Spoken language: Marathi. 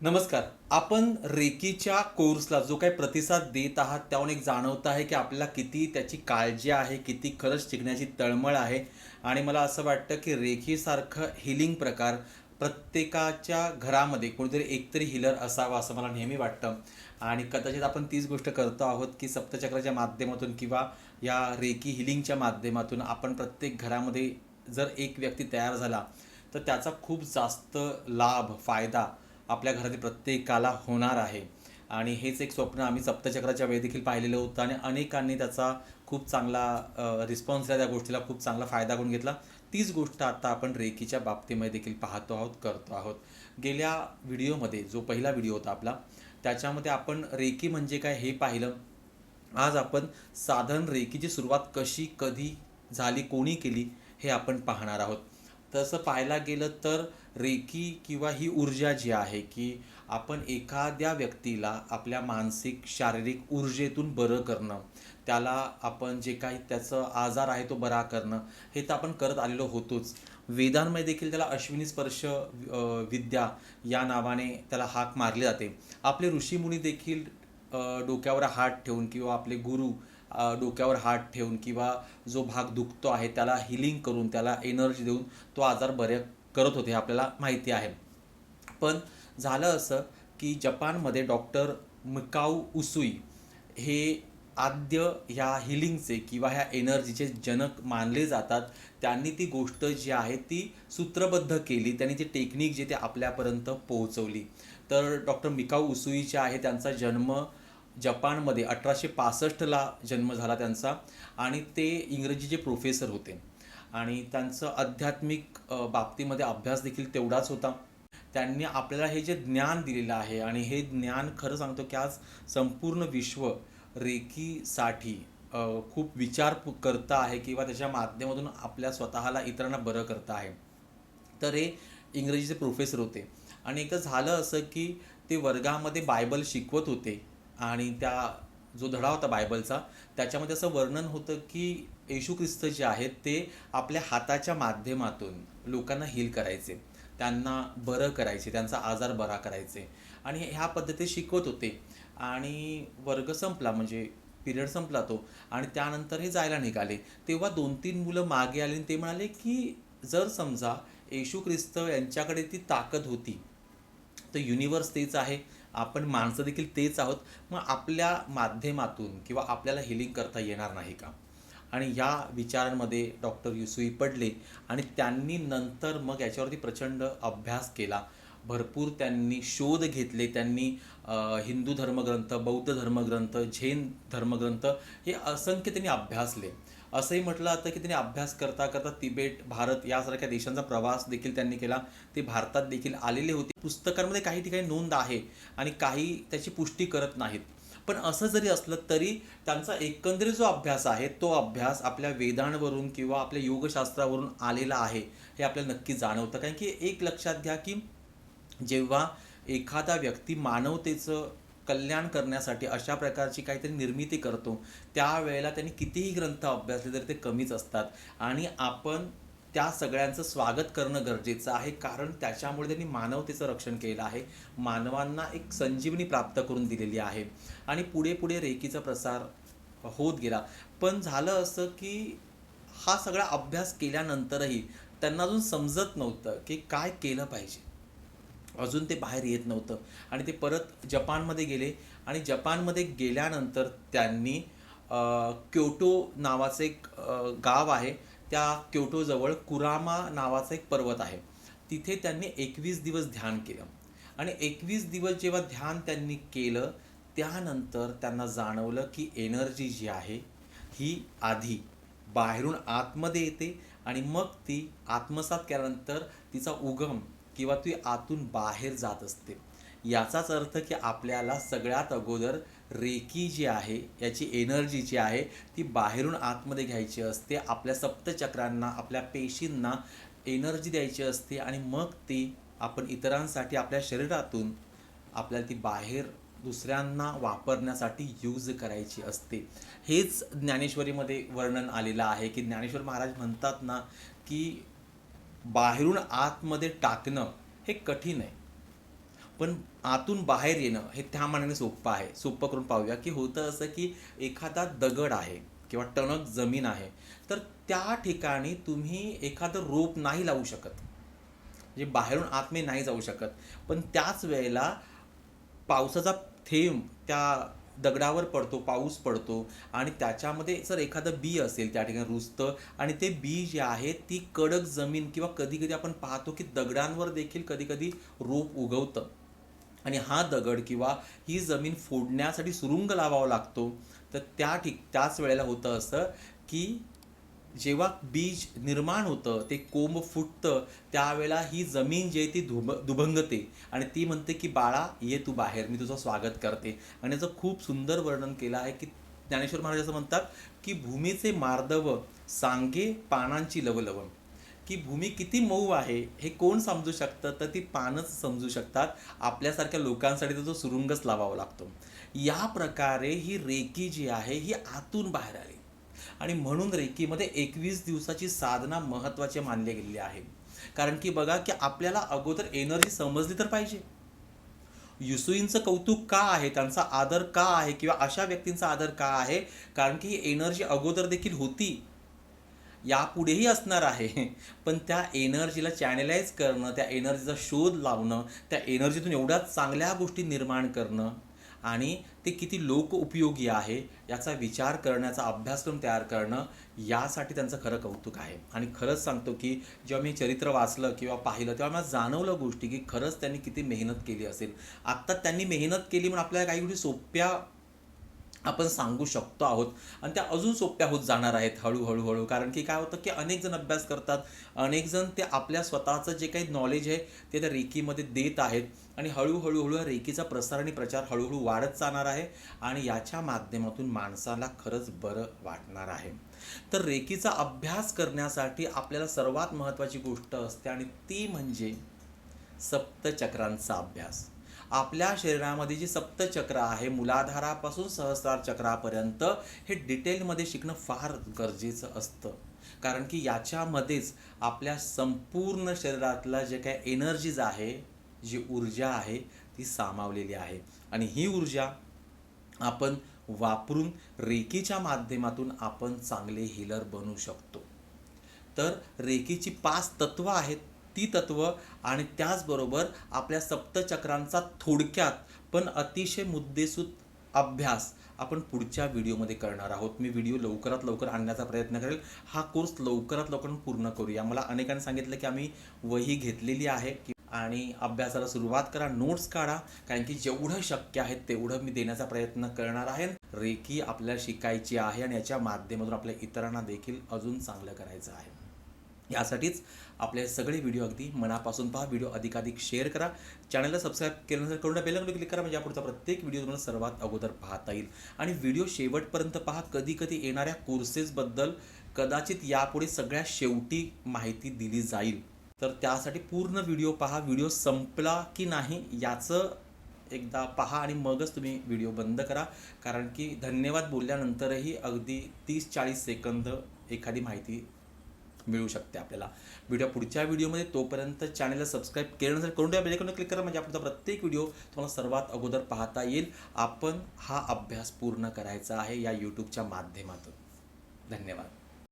नमस्कार. आपण रेकीच्या कोर्सला जो काही प्रतिसाद देत आहात त्याहून एक जाणवत आहे की आपल्याला किती त्याची काळजी आहे किती खरंच शिकण्याची तळमळ आहे. आणि मला असं वाटतं की रेखीसारखं हिलिंग प्रकार प्रत्येकाच्या घरामध्ये कोणीतरी एकतरी हिलर असावा असं मला नेहमी वाटतं. आणि कदाचित आपण तीच गोष्ट करतो आहोत की सप्तचक्राच्या माध्यमातून किंवा या रेकी हिलिंगच्या माध्यमातून आपण प्रत्येक घरामध्ये जर एक व्यक्ती तयार झाला तर त्याचा खूप जास्त लाभ फायदा आपल्या घरातील प्रत्येकाला होणार आहे. आणि हेच एक स्वप्न आम्ही सप्तचक्राच्या वेळी देखील पाहिलेलं होतं आणि अनेकांनी त्याचा खूप चांगला रिस्पॉन्स दिला त्या गोष्टीला खूप चांगला फायदा करून घेतला. तीच गोष्ट आता आपण रेकीच्या बाबतीमध्ये देखील पाहतो आहोत करतो आहोत. गेल्या व्हिडिओमध्ये जो पहिला व्हिडिओ होता आपला त्याच्यामध्ये आपण रेकी म्हणजे काय हे पाहिलं. आज आपण साधारण रेकीची सुरुवात कशी कधी झाली कोणी केली हे आपण पाहणार आहोत. तसं पाहायला गेलं तर रेकी किंवा ही ऊर्जा जी आहे की आपण एखाद्या व्यक्तीला आपल्या मानसिक शारीरिक ऊर्जेतून बरं करणं त्याला आपण जे काही त्याचं आजार आहे तो बरा करणं हे तर आपण करत आलेलो होतोच. वेदांमध्ये देखील त्याला अश्विनी स्पर्श विद्या या नावाने त्याला हाक मारली जाते. आपले ऋषीमुनी देखील डोक्यावर हात ठेवून किंवा आपले गुरु डोक्यावर हात ठेवून किंवा जो भाग दुखतो आहे त्याला हिलिंग करून त्याला एनर्जी देऊन तो आजार बरे करत होते हे आपल्याला माहिती आहे. पण झालं असं की जपानमध्ये डॉक्टर मिकाऊ उसुई हे आद्य ह्या हिलिंगचे किंवा ह्या एनर्जीचे जनक मानले जातात. त्यांनी ती गोष्ट जी आहे ती सूत्रबद्ध केली. त्यांनी ती टेक्निक जी ते आपल्यापर्यंत पोहोचवली. तर डॉक्टर मिकाऊ उसुई जे आहे त्यांचा जन्म जपानमध्ये अठराशे पासष्टला जन्म झाला त्यांचा आणि ते इंग्रजीचे प्रोफेसर होते. आणि त्यांचं आध्यात्मिक बाबतीमध्ये अभ्यास देखील तेवढाच होता. त्यांनी आपल्याला हे जे ज्ञान दिलेलं आहे आणि हे ज्ञान खरं सांगतो की आज संपूर्ण विश्व रेकीसाठी खूप विचार पु- करतं आहे किंवा त्याच्या माध्यमातून आपल्या स्वतःला इतरांना बरं करतं आहे. तर हे इंग्रजीचे प्रोफेसर होते. आणि एकदा झालं असं की ते वर्गामध्ये बायबल शिकवत होते. आणि त्या जो धडा होता बायबलचा त्याच्यामध्ये असं वर्णन होतं की येशू ख्रिस्त जे आहेत ते आपल्या हाताच्या माध्यमातून लोकांना हील करायचे. त्यांना बरं करायचे त्यांचा आजार बरा करायचे. आणि ह्या पद्धती शिकवत होते. आणि वर्ग संपला म्हणजे पिरियड संपला तो. आणि त्यानंतर हे जायला निघाले. तेव्हा दोन तीन मुलं मागे आली आणि ते म्हणाले की जर समजा येशू ख्रिस्त यांच्याकडे ती ताकद होती तर युनिवर्स तेच आहे. आपण माणसं देखील तेच आहोत मग आपल्या माध्यमातून किंवा आपल्याला हिलिंग करता येणार नाही का? आणि या विचारांमध्ये डॉक्टर युसुई पडले आणि त्यांनी नंतर मग याच्यावरती प्रचंड अभ्यास केला. भरपूर त्यांनी शोध घेतले त्यांनी हिंदू धर्मग्रंथ बौद्ध धर्मग्रंथ जैन धर्मग्रंथ हे असंख्य त्यांनी अभ्यासले. असंही म्हटलं जातं की त्यांनी अभ्यास करता करता तिबेट भारत यासारख्या देशांचा प्रवास देखील त्यांनी केला. ते भारतात देखील आलेले होते. पुस्तकांमध्ये काही ठिकाणी नोंद आहे आणि काही त्याची पुष्टी करत नाहीत. पण असं जरी असलं तरी त्यांचा एकंदरीत जो अभ्यास आहे तो अभ्यास आपल्या वेदांवरून किंवा आपल्या योगशास्त्रावरून आलेला आहे हे आपल्याला नक्की जाणवतं. कारण की एक लक्षात घ्या की जेव्हा एखादा व्यक्ती मानवतेचं कल्याण करण्यासाठी अशा प्रकारची काहीतरी निर्मिती करतो त्यावेळेला त्यांनी कितीही ग्रंथ अभ्यासले तरी ते कमीच असतात. आणि आपण त्या सगळ्यांचं स्वागत करणं गरजेचं आहे कारण त्याच्यामुळे त्यांनी मानवतेचं रक्षण केलं आहे. मानवांना एक संजीवनी प्राप्त करून दिलेली आहे. आणि पुढे पुढे रेकीचा प्रसार होत गेला. पण झालं असं की हा सगळा अभ्यास केल्यानंतरही त्यांना अजून समजत नव्हतं की काय केलं पाहिजे. अजून ते बाहेर येत नव्हतं. आणि ते परत जपानमध्ये गेले. आणि जपानमध्ये गेल्यानंतर त्यांनी क्योटो नावाचं एक गाव आहे. त्या क्योटोजवळ कुरामा नावाचा एक पर्वत आहे. तिथे त्यांनी एकवीस दिवस ध्यान केलं. आणि एकवीस दिवस जेव्हा ध्यान त्यांनी केलं त्यानंतर त्यांना जाणवलं की एनर्जी जी आहे ही आधी बाहेरून आतमध्ये येते आणि मग ती आत्मसात केल्यानंतर तिचा उगम किंवा ती आतून बाहेर जात असते. याचाच अर्थ की आपल्याला सगळ्यात अगोदर रेकी जी आहे याची एनर्जी जी आहे ती बाहेरून आतमध्ये घ्यायची असते. आपल्या सप्तचक्रांना आपल्या पेशींना एनर्जी द्यायची असते आणि मग ती आपण इतरांसाठी आपल्या शरीरातून आपल्याला ती बाहेर दुसऱ्यांना वापरण्यासाठी यूज करायची असते. हेच ज्ञानेश्वरीमध्ये वर्णन आलेलं आहे की ज्ञानेश्वर महाराज म्हणतात ना की बाहेरून आतमध्ये टाकणं हे कठीण आहे. पण आतून बाहेर येणं हे त्या मानाने सोपं आहे. सोपं करून पाहूया की होतं असं की एखादा दगड आहे किंवा टणक जमीन आहे तर त्या ठिकाणी तुम्ही एखादं रोप नाही लावू शकत. म्हणजे बाहेरून आतमध्ये नाही जाऊ शकत. पण त्याच वेळेला पावसाचा थेंब त्या दगडावर पडतो पाऊस पडतो आणि त्याच्यामध्ये जर एखादं बी असेल त्या ठिकाणी रुजतं आणि ते बी जे आहे ती कडक जमीन किंवा कधी कधी आपण पाहतो की दगडांवर देखील कधी कधी रोप उगवतं. आणि हा दगड किंवा ही जमीन फोडण्यासाठी सुरुंग लावावा लागतो. तर त्या ठिक त्याच वेळेला होतं असं की जेव्हा बीज निर्माण होतं ते कोंब फुटतं त्यावेळेला ही जमीन जी आहे ती धुब दुभंगते. आणि ती म्हणते की बाळा ये तू बाहेर मी तुझं स्वागत करते. आणि याचं खूप सुंदर वर्णन केलं आहे की ज्ञानेश्वर महाराज असं म्हणतात की भूमीचे मार्दव सांगे पानांची लवलव. की भूमी किती मऊ आहे हे कोण समजू शकतं? तर ती पानच समजू शकतात. आपल्यासारख्या लोकांसाठी तर तो सुरुंगच लावावा लागतो. या प्रकारे ही रेकी जी आहे ही आतून बाहेर आली. आणि म्हणून रेकीमध्ये एकवीस दिवसाची साधना महत्त्वाची मानली गेलेली आहे. कारण की बघा की आपल्याला अगोदर एनर्जी समजली तर पाहिजे. युसुईंचं कौतुक का आहे? त्यांचा आदर का आहे? किंवा अशा व्यक्तींचा आदर का आहे? कारण की ही एनर्जी अगोदर देखील होती. यापुढेही असणार आहे. पण त्या एनर्जीला चॅनलाइज करणं त्या एनर्जीचा शोध लावणं त्या एनर्जीतून एवढ्या चांगल्या गोष्टी निर्माण करणं आणि ते किती लोक उपयोगी आहे याचा विचार करण्याचा अभ्यासक्रम तयार करणं यासाठी त्यांचं खरं कौतुक आहे. आणि खरंच सांगतो की जेव्हा मी चरित्र वाचलं किंवा पाहिलं तेव्हा मला जाणवलं गोष्टी की खरंच त्यांनी किती मेहनत केली असेल. आत्ता त्यांनी मेहनत केली म्हणून आपल्याला काही गोष्टी सोप्या आपण सांगू शकतो आहोत. आणि त्या अजून सोप्या होत जाणार आहेत हळूहळू हळू. कारण की काय होतं की अनेक जण अभ्यास करतात अनेक जण ते आपल्या स्वतःचं जे काही नॉलेज आहे ते त्या रेकीमध्ये देत आहेत. आणि हळूहळू हळू रेकीचा प्रसार आणि प्रचार हळूहळू वाढत जाणार आहे आणि याच्या माध्यमातून माणसाला खरंच बरं वाटणार आहे. तर रेकीचा अभ्यास करण्यासाठी आपल्याला सर्वात महत्त्वाची गोष्ट असते आणि ती म्हणजे सप्तचक्रांचा अभ्यास. आपल्या शरीरामध्ये जी सप्तचक्र आहे मुलाधारापासून सहस्रार चक्रापर्यंत हे डिटेलमध्ये शिकणं फार गरजेचं असतं. कारण की याच्यामध्येच आपल्या संपूर्ण शरीरातला जे काय एनर्जीज आहे जी ऊर्जा आहे ती सामावलेली आहे. आणि ही ऊर्जा आपण वापरून रेकीच्या माध्यमातून आपण चांगले हिलर बनू शकतो. तर रेकीची पाच तत्व आहेत. ती तत्व आणि त्याचबरोबर आपल्या सप्तचक्रांचा थोडक्यात पण अतिशय मुद्देसूद अभ्यास आपण पुढच्या व्हिडिओमध्ये करणार आहोत. मी व्हिडिओ लवकरात लवकर आणण्याचा प्रयत्न करेल. हा कोर्स लवकरात लवकर पूर्ण करूया. मला अनेकांनी सांगितलं की आम्ही वही घेतलेली आहे की आणि अभ्यासाला सुरुवात करा. नोट्स काढा. कारण की जेवढं शक्य आहे तेवढं मी देण्याचा प्रयत्न करणार आहे. रेकी आपल्याला शिकायची आहे आणि याच्या माध्यमातून आपल्या इतरांना देखील अजून चांगलं करायचं आहे. यासाठीच आपले सगळे व्हिडिओ अगदी मनापासून पहा. व्हिडिओ अधिकाधिक शेअर करा. चॅनलला सबस्क्राईब केल्यानंतर करून बेलकडे क्लिक करा. म्हणजे यापुढचा प्रत्येक व्हिडिओ तुम्हाला सर्वात अगोदर पाहता येईल. आणि व्हिडिओ शेवटपर्यंत पहा. कधी कधी येणाऱ्या कोर्सेसबद्दल कदाचित यापुढे सगळ्या शेवटी माहिती दिली जाईल. तर त्यासाठी पूर्ण व्हिडिओ पहा. व्हिडिओ संपला की नाही याचं एकदा पहा आणि मगच तुम्ही व्हिडिओ बंद करा. कारण की धन्यवाद बोलल्यानंतरही अगदी तीस चाळीस सेकंद एखादी माहिती मिळू शकते आपल्याला. व्हिडिओ पुढच्या व्हिडिओमध्ये तोपर्यंत चॅनलला सबस्क्राईब केल्यानंतर करून द्या बेलेकडून क्लिक करा. म्हणजे आपला प्रत्येक व्हिडिओ तुम्हाला सर्वात अगोदर पाहता येईल. आपण हा अभ्यास पूर्ण करायचा आहे या यूट्यूबच्या माध्यमातून. धन्यवाद.